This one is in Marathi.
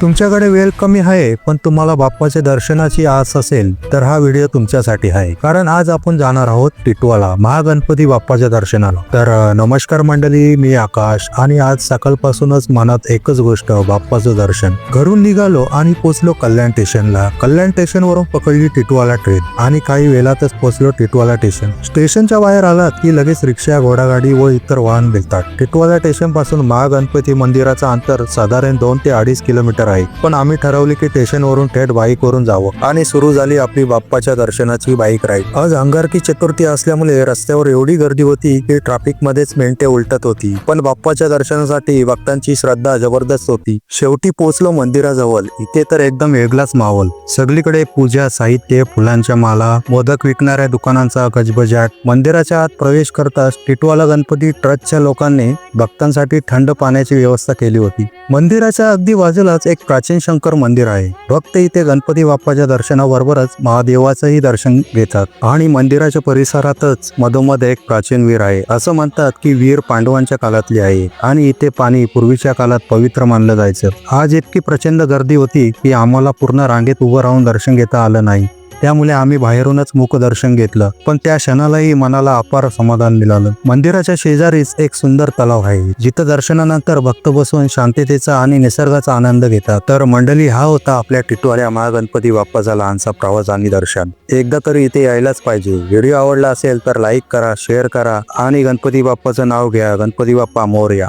तुमच्याकडे वेळ कमी आहे पण तुम्हाला बाप्पाच्या दर्शनाची आस असेल तर हा व्हिडिओ तुमच्यासाठी आहे. कारण आज आपण जाणार आहोत टिटवाला महागणपती बाप्पाच्या दर्शनाला. तर नमस्कार मंडळी मी आकाश आणि आज सकाळपासूनच मनात एकच गोष्ट बाप्पाचं दर्शन. घरून निघालो आणि पोचलो कल्याण स्टेशनला. कल्याण स्टेशनवरून पकडली टिटवाला ट्रेन आणि काही वेळातच पोचलो टिटवाला स्टेशन. स्टेशनच्या बाहेर आलात की लगेच रिक्षा घोडागाडी व इतर वाहन मिळतात टिटवाला स्टेशनपासून महागणपती मंदिराचं अंतर साधारण दोन ते अडीच किलोमीटर आहे. पण आम्ही ठरवले की स्टेशनवरून थेट बाईक वरून जावं. आणि सुरू झाली आपली बाप्पाच्या दर्शनाची बाईक राईड आज अंगारकी चतुर्थी असल्यामुळे रस्त्यावर एवढी गर्दी होती की ट्रॅफिक मध्येच मेंटे उलटत होती. पण बाप्पाच्या दर्शनासाठी भक्तांची श्रद्धा जबरदस्त होती. शेवटी पोहोचलो मंदिराजवळ. इथे तर एकदम वेगळाच माहोल. सगळीकडे पूजा साहित्य फुलांच्या माला मोदक विकणाऱ्या दुकानांचा गजबजाट. मंदिराच्या आत प्रवेश करताच टिटवाला गणपती ट्रस्टच्या लोकांनी भक्तांसाठी थंड पाण्याची व्यवस्था केली होती. मंदिराच्या अगदी बाजूलाच एक प्राचीन शंकर मंदिर आहे. भक्त इथे गणपती बाप्पाच्या दर्शनाबरोबरच महादेवाचंही दर्शन घेतात आणि मंदिराच्या परिसरातच मधोमध एक प्राचीन वीर आहे. असं म्हणतात की वीर पांडवांच्या काळातली आहे आणि इथे पाणी पूर्वीच्या काळात पवित्र मानलं जायचं. आज इतकी प्रचंड गर्दी होती की आम्हाला पूर्ण रांगेत उभं राहून दर्शन घेता आलं नाही. त्यामुळे आम्ही बाहेरूनच मुखदर्शन घेतलं. पण त्या क्षणालाही मनाला अपार समाधान मिळालं. मंदिराच्या शेजारीच एक सुंदर तलाव आहे. जिथं दर्शनानंतर भक्त बसून शांततेचा आणि निसर्गाचा आनंद घेतात. तर मंडळी हा होता आपल्या टिटवाऱ्या महागणपती बाप्पाचा लहानसा प्रवास आणि दर्शन. एकदा तरी इथे यायलाच पाहिजे. व्हिडिओ आवडला असेल तर लाईक करा शेअर करा आणि गणपती बाप्पाचं नाव घ्या. गणपती बाप्पा मोर्या.